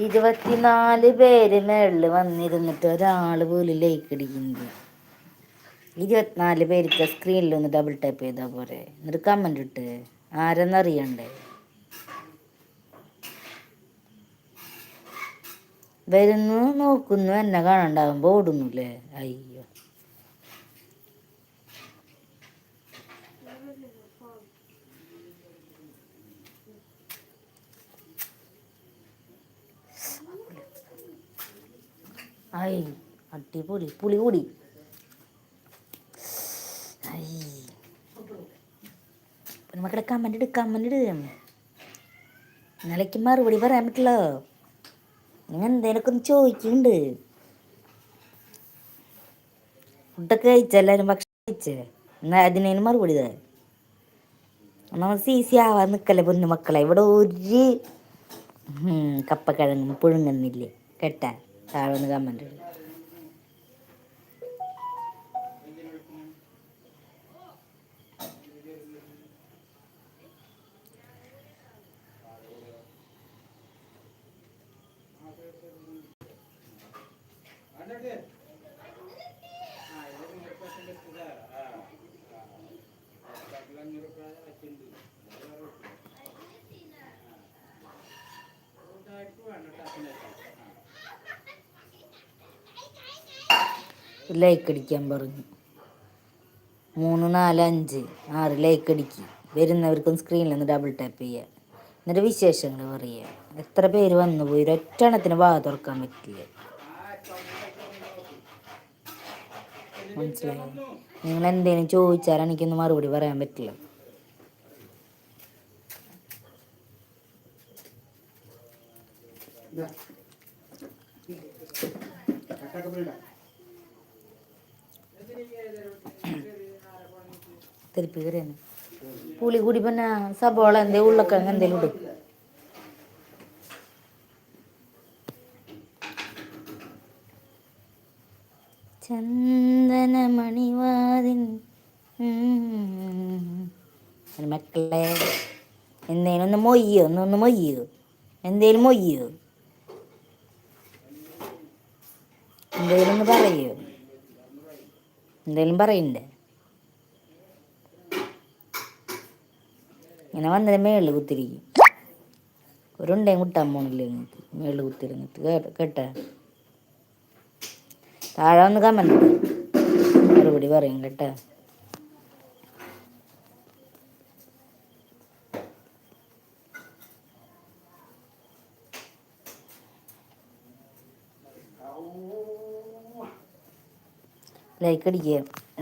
ഇരുപത്തിനാല് പേര് മേളിൽ വന്നിരുന്നിട്ട് ഒരാൾ പോലും ലൈക്ക് അടിക്കുന്നില്ല. ഇരുപത്തിനാല് പേർക്ക് സ്ക്രീനിൽ ഒന്ന് ഡബിൾ ടാപ്പ് ചെയ്താൽ പോരെ. എന്നിട്ട് കമന്റ് ഇട്ട്. ആരെന്നറിയണ്ടേ വരുന്നു നോക്കുന്നു എന്നെ കാണണ്ടാകുമ്പോൾ ഓടുന്നുല്ലേ അയ്യോ. ഐ അടിപൊളി പുളി കൂടി ഐ മക്കളെ കമന്റ് ഇട് കമന്റ് ഇട്. നിലയ്ക്ക് മറുപടി പറയാൻ പറ്റില്ല. നിങ്ങൾ എന്തേലൊക്കെ ഒന്ന് ചോദിക്കുന്നുണ്ട്. ഫുഡൊക്കെ കഴിച്ച? ഭക്ഷണം കഴിച്ചേ? എന്നാ അതിനു മറുപടി തേ നമ്മൾ സി സി ആവാൻ നിൽക്കല്ലേ പൊന്നു മക്കളെ ഇവിടെ ഒരു കപ്പക്കിഴങ്ങും പുഴുങ്ങുന്നില്ലേ? കേട്ടാ? താഴെ ഒന്ന് കമന്റ് ഇടും. ലൈക്ക് അടിക്കാൻ പറഞ്ഞു. മൂന്ന് നാല് അഞ്ച് ആറ് ലൈക്ക് അടിക്ക് വരുന്നവർക്കും സ്ക്രീനിൽ നിന്ന് ഡബിൾ ടാപ്പ് ചെയ്യുക എന്നിട്ട് വിശേഷങ്ങൾ പറയുക എത്ര പേര് വന്നു പോയി? ഒരൊറ്റണത്തിന് വാ തുറക്കാൻ പറ്റില്ല. മനസ്സിലായി? നിങ്ങൾ എന്തെങ്കിലും ചോദിച്ചാൽ എനിക്കൊന്നും മറുപടി പറയാൻ പറ്റില്ല. തിരുപ്പി പുളി കൂടി പിന്നെ സബോള എന്തേ ഉള്ളക്കിഴങ്ങ് എന്തേലും ഇടും. ചന്ദനമണിവാതിൻ മക്കളെ എന്തേലും ഒന്ന് മൊയ്യോ ഒന്നൊന്ന് മൊയ്യോ. എന്തേലും മൊയ്യോ. എന്തേലും ഒന്ന് പറയോ. എന്തേലും പറയണ്ടേ? ഇങ്ങനെ വന്നത് മേളിൽ കുത്തിരിക്കും ഒരുണ്ടേ കുട്ടാൻ പോണില്ല നിങ്ങൾക്ക് മേളിൽ കുത്തിരുന്നിട്ട് കേട്ട? താഴെ ഒന്ന് കമന്റ് മറുപടി പറയും കേട്ട? ലൈക്ക് അടിക്കുക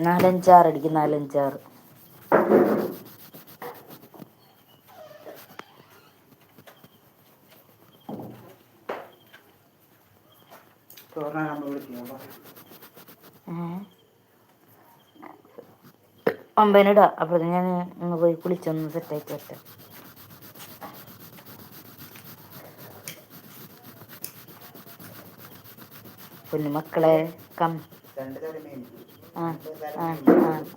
നാലഞ്ചാറ് അടിക്കുക നാലഞ്ചാറ്. ഒമ്പതിനിടാ അപ്പോൾ ഞാൻ ഒന്ന് പോയി കുളിച്ചൊന്ന് സെറ്റാക്കി വെക്കാം പിന്നെ മക്കളെ കം. ആ ആ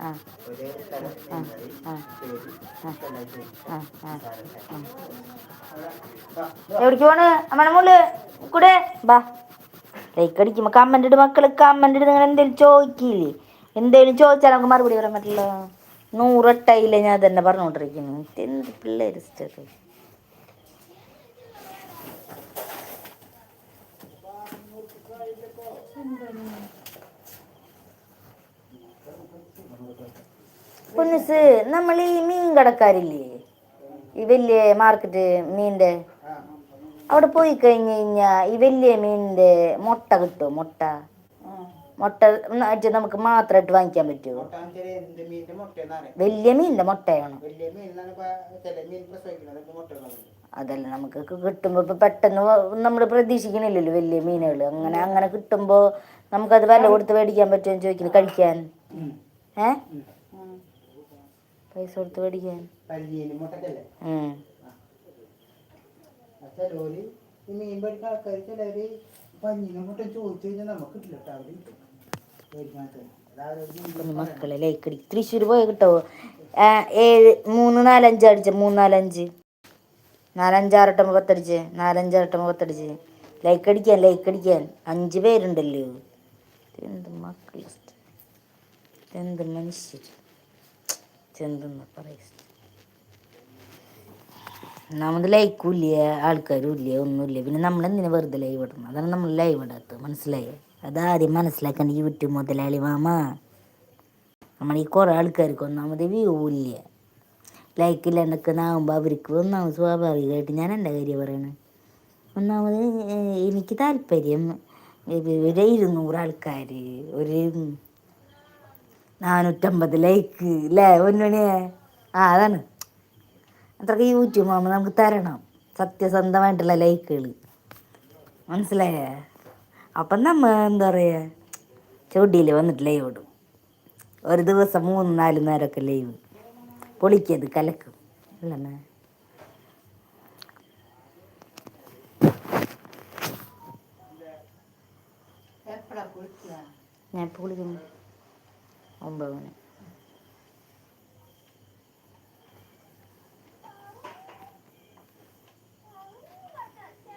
ആ ആ. എവിടേക്ക് പോണ്? അമ്മയുടെ മോൾ? കൂടെ? ബാ. ലൈക്ക് അടിക്കുമ്പോ കമന്റ് ഇട് മക്കൾ. കമന്റ് ഇട്. നിങ്ങൾ എന്തേലും ചോദിക്കില്ലേ? എന്തേലും ചോദിച്ചാൽ നമുക്ക് മറുപടി പറയാൻ പറ്റില്ല. നൂറെട്ടായില്ലേ ഞാൻ തന്നെ പറഞ്ഞോണ്ടിരിക്കുന്നു എന്ത് പിള്ളേര് സ്റ്റേറ്റ് പൊന്നുസ് നമ്മൾ ഈ മീൻ കടക്കാരില്ലേ? ഈ വലിയ മാർക്കറ്റ് മീന്റെ അവിടെ പോയി കഴിഞ്ഞ് കഴിഞ്ഞാൽ ഈ വലിയ മീനിന്റെ മുട്ട കിട്ടുമോ മുട്ട? മുട്ട നമുക്ക് മാത്രമായിട്ട് വാങ്ങിക്കാൻ പറ്റുമോ വലിയ മീനിന്റെ മുട്ടയാണ്? അതല്ല നമുക്ക് കിട്ടുമ്പോൾ ഇപ്പൊ പെട്ടെന്ന് നമ്മൾ പ്രതീക്ഷിക്കണില്ലല്ലോ വലിയ മീനുകൾ അങ്ങനെ അങ്ങനെ കിട്ടുമ്പോൾ നമുക്കത് വില കൊടുത്ത് മേടിക്കാൻ പറ്റുമോ ചോദിക്കുന്നു. കഴിക്കാൻ? ഏ? പൈസ കൊടുത്ത് പഠിക്കാൻ. ഉം. ചിലവര് ഈ മീൻ പഠിക്കുന്ന ആൾക്കാർ ചിലവര് പഞ്ഞിനെ മുട്ട ചോദിച്ചു കഴിഞ്ഞാൽ നമുക്ക് കിട്ടില്ല കേട്ടോ അവർ. മേടിക്കാത്ത ഒന്ന് മക്കളെ ലൈക്ക് അടി തൃശ്ശൂർ പോയ കിട്ടോ? ഏഴ് മൂന്ന് നാലഞ്ച് അടിച്ച. മൂന്ന് നാലഞ്ച്. നാലഞ്ചാറട്ടം പത്തടിച്ച്. നാലഞ്ചാറട്ടം പത്തടിച്ച്. ലൈക്ക് അടിക്കാൻ ലൈക്ക് അടിക്കാൻ. അഞ്ച് പേരുണ്ടല്ലോ. എന്ത് മക്കൾ എന്ത് മനുഷ്യർ എന്തെന്ന് പറയും ഒന്നാമത് ലൈക്കും ഇല്ല ആൾക്കാരും ഇല്ല ഒന്നുമില്ല പിന്നെ നമ്മൾ എന്തിനു വെറുതെ ലൈവ് ഇടണം അതാണ് നമ്മൾ ലൈവ് ഇടാത്തത്. മനസ്സിലായേ? അതാദ്യം മനസ്സിലാക്കേണ്ട യൂട്യൂബ് മുതലാളി മാമ. നമ്മൾ ഈ കുറേ ആൾക്കാർക്ക് ഒന്നാമത് വ്യൂ ഇല്ല. ലൈക്ക് ഇല്ലാണ്ടൊക്കെ നാവുമ്പോൾ അവർക്ക് ഒന്നാമത് സ്വാഭാവികമായിട്ട് ഞാൻ എന്റെ കാര്യം പറയണേ? ഒന്നാമത് എനിക്ക് താല്പര്യം. ഒരു ഇരുന്നൂറ് ആൾക്കാർ ഒരു നാനൂറ്റമ്പത് ലൈക്ക് അല്ലേ ഒന്നുമണിയെ ആ അതാണ്. അത്രയ്ക്ക് യൂട്യൂബ് ആകുമ്പോൾ നമുക്ക് തരണം. സത്യസന്ധമായിട്ടുള്ള ലൈക്കുകൾ മനസ്സിലായേ? അപ്പം നമ്മ എന്താ പറയുക ചൊടിയിൽ വന്നിട്ട് ലൈവ് ഇടും. ഒരു ദിവസം മൂന്ന് നാല് നേരമൊക്കെ ലൈവ് പൊളിക്കത് കലക്കും. അല്ലേ ഞാൻ ഇപ്പോൾ É um bom. Né?